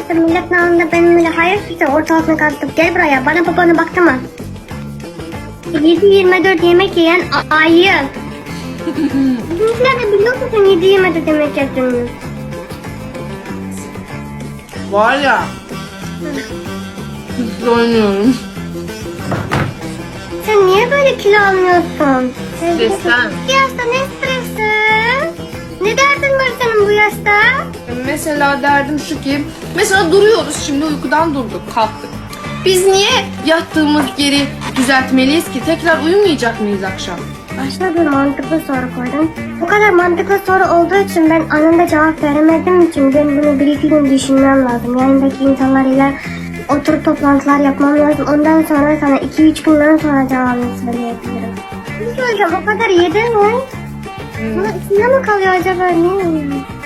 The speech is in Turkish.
işte milletin ağzında benim öyle hayır işte ortalıkını kalkıp gel buraya bana babana baktırma. 7-24 yemek yiyen ayı. Bizimkiler de biliyor musun 7-24 yemek yediğini? Var ya. Hiç oynuyorum. Sen niye böyle kilo almıyorsun? Stresten. Bu yaşta ne stresi? Ne derdin var senin bu yaşta? Mesela derdim şu ki, mesela duruyoruz şimdi uykudan durduk, kalktık. Biz niye yattığımız yeri düzeltmeliyiz ki? Tekrar uyumayacak mıyız akşam? Başka bir mantıklı soru koydum. Bu kadar mantıklı soru olduğu için ben anında cevap veremedim için ben bunu bir iki gün düşünmem lazım. Yanındaki insanlarla oturup toplantılar yapmam lazım. Ondan sonra sana iki üç günden sonra cevabını söyleyebilirim. Bir şey hocam o kadar yedin mi? Bunun içinde mi kalıyor acaba? Ne oluyor?